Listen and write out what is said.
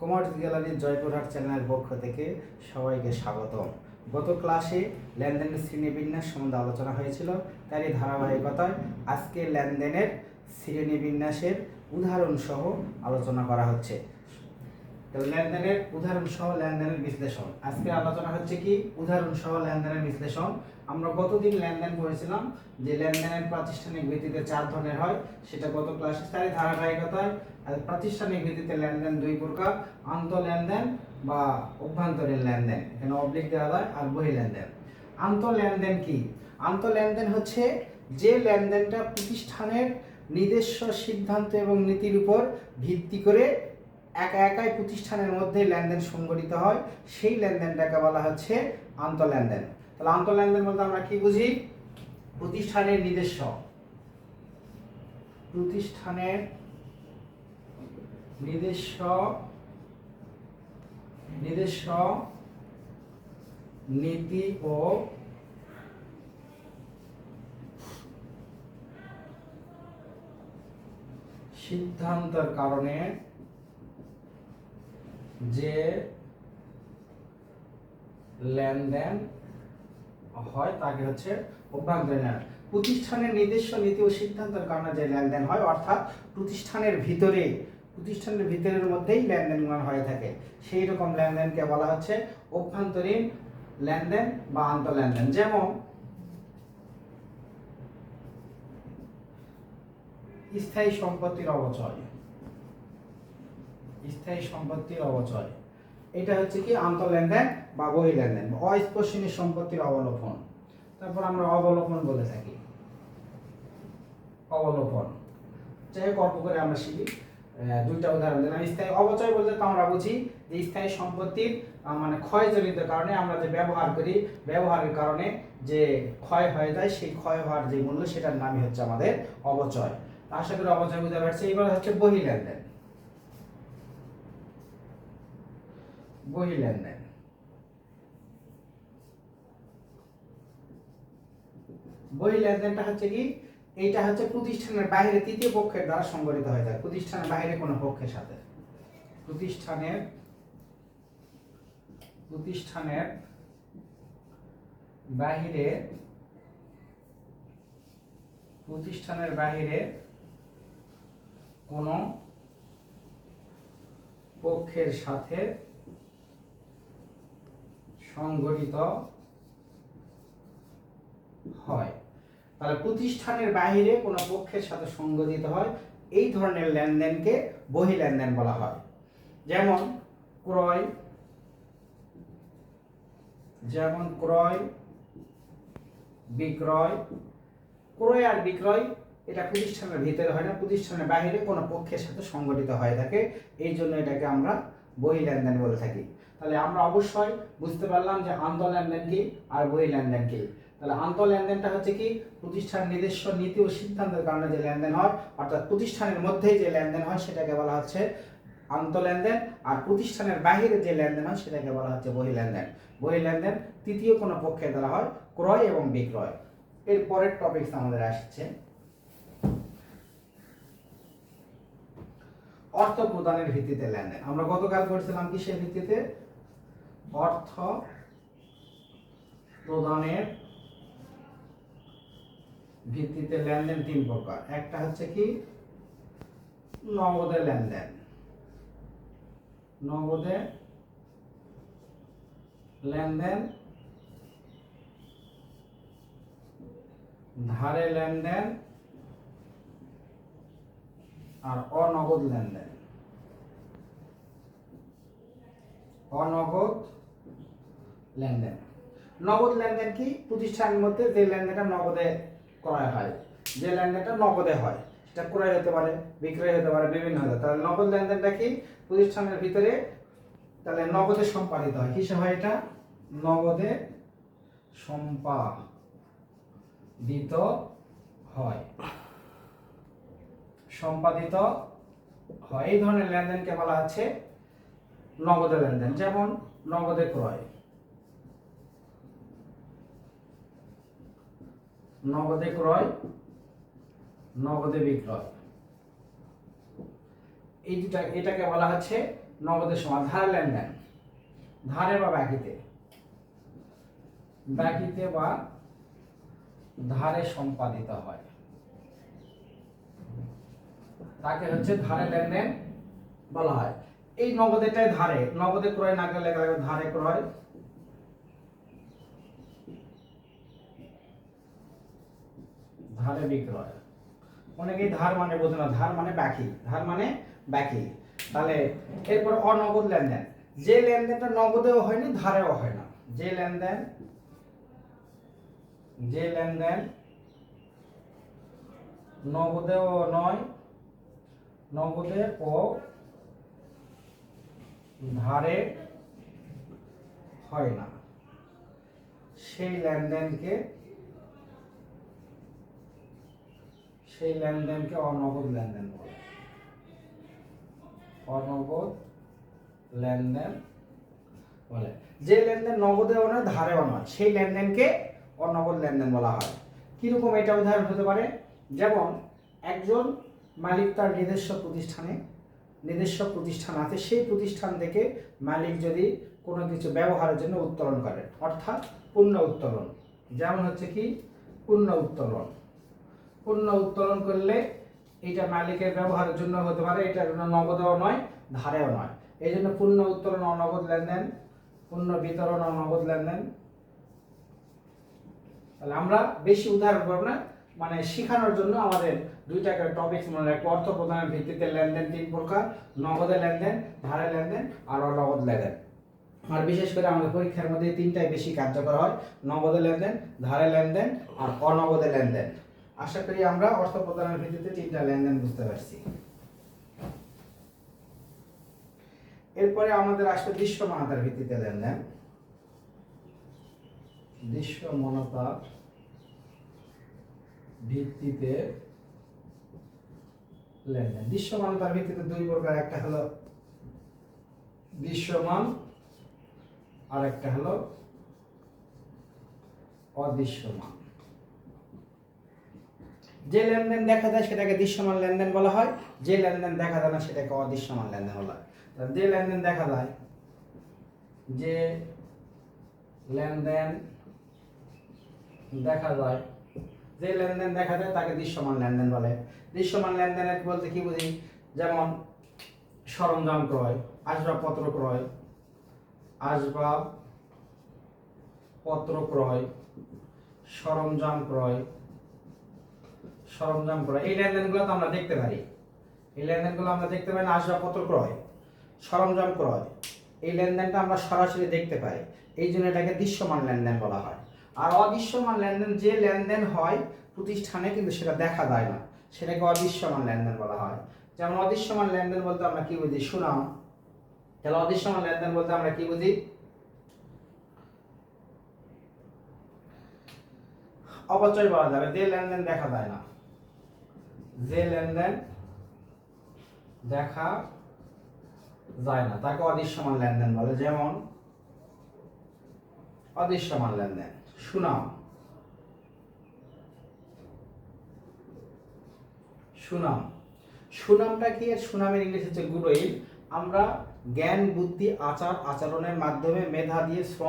Commerce গ্যালারির জয়পুরহাট চ্যানেলের পক্ষ থেকে সবাইকে স্বাগতম। গত ক্লাসে লেনদেনের শ্রেণীবিন্যাস সম্বন্ধে আলোচনা হয়েছিল, তারই ধারাবাহিকতায় আজকে লেনদেনের শ্রেণীবিন্যাসের উদাহরণসহ আলোচনা করা হচ্ছে। লেনদেনের উদাহরণ সহ লেনদেনের বিশ্লেষণ। আজকে আলোচনা হচ্ছে কি? উদাহরণ সহ লেনদেনের বিশ্লেষণ। আমরা গতদিন লেনদেন করেছিলাম যে লেনদেনের প্রাতিষ্ঠানিক ভিত্তিতে চার ধরনের হয়। সেটা গত ক্লাসে তারই ধারাবাহিকতায় প্রাতিষ্ঠানিক ভিত্তিতে লেনদেন দুই প্রকার, আন্ত লেনদেন বা অভ্যন্তরীণ লেনদেন। এখানে অবলিক দেওয়া যায় আর বহি লেনদেন। আন্ত লেনদেন কি? আন্ত লেনদেন হচ্ছে যে লেনদেনটা প্রতিষ্ঠানের নিজস্ব সিদ্ধান্ত এবং নীতির উপর ভিত্তি করে একা একাই প্রতিষ্ঠানের মধ্যে লেনদেন সংগঠিত হয়, সেই লেনদেনটাকে বলা হচ্ছে আন্ত লেনদেন তাহলে আন্ত লেনদেন বলতে আমরা কি বুঝি? প্রতিষ্ঠানের নিজস্ব। প্রতিষ্ঠানের নিজস্ব নিজস্ব নীতি ও সিদ্ধান্তের কারণে যে লেনদেন হয় তাকে হচ্ছে অভ্যন্তরীণ প্রতিষ্ঠানের নিজস্ব নীতি ও সিদ্ধান্তের কারণে যে লেনদেন হয়, অর্থাৎ প্রতিষ্ঠানের ভিতরে, প্রতিষ্ঠানের ভিতরের মধ্যেই লেনদেনগুলো হয়ে থাকে। সেই রকম লেনদেনকে বলা হচ্ছে অভ্যন্তরীণ লেনদেন বা আন্ত লেনদেন যেমন, স্থায়ী সম্পত্তির অবচয় স্থায়ী সম্পত্তির অবচয়। এটা হচ্ছে কি আন্ত লেনদেন বা বহি লেনদেন অস্পর্শনীয় সম্পত্তির অবলোপন। তারপর আমরা অবলোপন বলে থাকি। অবলোপন। যাই হোক, অল্প করে আমরা শিখি। দুইটা উদাহরণ দিলাম। স্থায়ী অবচয় বলতে তো আমরা বুঝি যে স্থায়ী সম্পত্তির মানে ক্ষয়জনিত কারণে আমরা যে ব্যবহার করি, ব্যবহারের কারণে যে ক্ষয় হয়ে যায়, সেই ক্ষয় হওয়ার যে মূল্য, সেটার নামই হচ্ছে আমাদের অবচয়। আশা করি অবচয় বুঝতে পারছি। এবার হচ্ছে বহি লেনদেন বহি লেনদেন বহি লেনদেনটা হচ্ছে কি? এইটা হচ্ছে প্রতিষ্ঠানের বাইরে, তৃতীয় পক্ষের দ্বারা সংগঠিত হয়ে যায়। প্রতিষ্ঠানের বাইরে কোনো পক্ষের সাথে। প্রতিষ্ঠানের প্রতিষ্ঠানের বাহিরে প্রতিষ্ঠানের বাহিরে কোনো পক্ষের সাথে সংগঠিত হয়। তাহলে প্রতিষ্ঠানের বাইরে কোনো পক্ষের সাথে সংগঠিত হয়, এই ধরনের লেনদেনকে বহি লেনদেন বলা হয়। যেমন ক্রয় যেমন ক্রয়, বিক্রয়। ক্রয় আর বিক্রয়, এটা প্রতিষ্ঠানের ভিতরে হয় না, প্রতিষ্ঠানের বাইরে কোনো পক্ষের সাথে সংগঠিত হয়ে থাকে, এই জন্য এটাকে আমরা বহি লেনদেন বলে থাকি। তাহলে আমরা অবশ্যই বুঝতে পারলাম যে আন্ত লেনদেন কি আর বহি লেনদেন কি। তাহলে আন্ত লেনদেনটা হচ্ছে কি প্রতিষ্ঠানের নিজস্ব নীতি ও সিদ্ধান্তের কারণে যে লেনদেন হয়, অর্থাৎ প্রতিষ্ঠানের মধ্যেই যে লেনদেন হয় সেটাকে বলা হচ্ছে আন্ত লেনদেন, আর প্রতিষ্ঠানের বাইরে যে লেনদেন হয় সেটাকে বলা হচ্ছে বহি লেনদেন। বহি লেনদেন তৃতীয় কোনো পক্ষে দ্বারা হয়, ক্রয় এবং বিক্রয়। এর পরের টপিকস আমাদের আসছে। অর্থ প্রদানের ভিত্তিতে লেনদেন। আমরা গতকাল করেছিলাম কিসের ভিত্তিতে? অর্থ প্রদানের ভিত্তিতে লেনদেন তিন প্রকার। একটা হচ্ছে কি? নগদে লেনদেন। নগদে লেনদেন, ধারে লেনদেন আর অনগদ লেনদেন। অনগদ লেনদেন। নগদ লেনদেন কি? প্রতিষ্ঠানের মধ্যে যে লেনদেনটা নগদে করা হয়, যে লেনদেনটা নগদে হয়, সেটা ক্রয় হতে পারে, বিক্রয় হতে পারে, বিভিন্ন হতে তাহলে নগদ লেনদেনটা কি? প্রতিষ্ঠানের ভিতরে তাহলে নগদে সম্পাদিত হয়। কিসে হয় এটা? নগদে সম্পাদিত হয়। সম্পাদিত হয়। এই ধরনের লেনদেনকে বলা হচ্ছে নগদে লেনদেন। যেমন নগদে ক্রয়। নগদে ক্রয়, নগদে বিক্রয়। এই দুটা, এটাকে বলা হচ্ছে নগদের সময় ধারে লেনদেন। ধারে বা বাকিতে বাকিতে বা ধারে সম্পাদিত হয়। তাকে হচ্ছে ধারে লেনদেন বলা হয়। এই নগদেটাই ধারে। নগদে ক্রয় না গেলে ধারে ক্রয় ধারে বিক্রয়। অনেকেই ধার মানে বোঝে না, ধার মানে বাকি, ধার মানে বাকি। তাহলে এরপর অনগদ লেনদেন। যে লেনদেনটা নগদেও হয়নি, ধারেও হয় না। যে লেনদেন যে লেনদেন নগদেও নয়, নগদে ও ধারে হয় না। সেই লেনদেনকে সেই লেনদেনকে অনগদ লেনদেন বলে। অনগদ লেনদেন বলে। যে লেনদেন নগদেও নয় ধারেও নয় সেই লেনদেনকে অনগদ লেনদেন বলা হয়। কীরকম এটা উদাহরণ হতে পারে? যেমন, একজন মালিক তার নিজস্ব প্রতিষ্ঠানে, নিজস্ব প্রতিষ্ঠান আছে, সেই প্রতিষ্ঠান থেকে মালিক যদি কোনো কিছু ব্যবহারের জন্য উত্তোলন করে, অর্থাৎ পূর্ণ উত্তোলন। যেমন হচ্ছে কি? পূর্ণ উত্তোলন। পণ্য উত্তোলন করলে এটা মালিকের ব্যবহারের জন্য হতে পারে, এটা নগদেও নয়, ধারেও নয়। এই জন্য পূর্ণ উত্তোলন অনগদ লেনদেন পূর্ণ বিতরণ অনগদ লেনদেন। তাহলে আমরা বেশি উদাহরণ করব না মানে শেখানোর জন্য আমাদের দুই টাকার টপিক মনে রাখব। অর্থ প্রদানের ভিত্তিতে লেনদেন তিন প্রকার, নগদে লেনদেন, ধারে লেনদেন আর অনগদ লেনদেন। আর বিশেষ করে আমাদের পরীক্ষার মধ্যে তিনটাই বেশি কার্যকর হয়, নগদে লেনদেন, ধারে লেনদেন আর অনগদে লেনদেন। আশা করি আমরা অর্থ প্রদানের ভিত্তিতে তিনটা লেনদেন বুঝতে পারছি। এরপরে আমাদের আসবে দৃশ্যমানতার ভিত্তিতে লেনদেন। দৃশ্যমানতার ভিত্তিতে লেনদেন। দৃশ্যমানতার ভিত্তিতে দুই প্রকার, একটা হলো দৃশ্যমান আর একটা হলো অদৃশ্যমান। যে লেনদেন দেখা যায় সেটাকে দৃশ্যমান লেনদেন বলা হয়, যে লেনদেন দেখা যায় না সেটাকে অদৃশ্যমান লেনদেন বলা হয়। যে লেনদেন দেখা যায়, যে লেনদেন দেখা যায়, যে লেনদেন দেখা যায় তাকে দৃশ্যমান লেনদেন বলে। দৃশ্যমান লেনদেনের বলতে কি বুঝি? যেমন সরঞ্জাম ক্রয়, আসবাবপত্র ক্রয় আসবাবপত্র ক্রয়, সরঞ্জাম ক্রয় সরঞ্জাম ক্রয় এই লেনদেনগুলো তো আমরা দেখতে পারি। এই লেনদেনগুলো আমরা দেখতে পাই না, আসবাবপত্র ক্রয়, সরঞ্জাম ক্রয়। এই লেনদেনটা আমরা সরাসরি দেখতে পাই। এই জন্য এটাকে দৃশ্যমান লেনদেন বলা হয়। আর অদৃশ্যমান লেনদেন যে লেনদেন হয় প্রতিষ্ঠানে কিন্তু সেটা দেখা যায় না। সেটাকে অদৃশ্যমান লেনদেন বলা হয়। যেমন অদৃশ্যমান লেনদেন বলতে আমরা কি বুঝি? সুনাম। তাহলে অদৃশ্যমান লেনদেন বলতে আমরা কি বুঝি? অপচয় বলা যাবে। যে লেনদেন দেখা যায় না। যে লেনদেন দেখা যায় না, তাকে অদৃশ্যমান লেনদেন বলে। যেমন, অদৃশ্যমান লেনদেন। সুনাম। সুনাম। সুনামটা কি? সুনামের ইংলিশ হচ্ছে গুডউইল আমরা জ্ঞান, বুদ্ধি, আচার, আচরণের মাধ্যমে মেধা দিয়ে শ্রম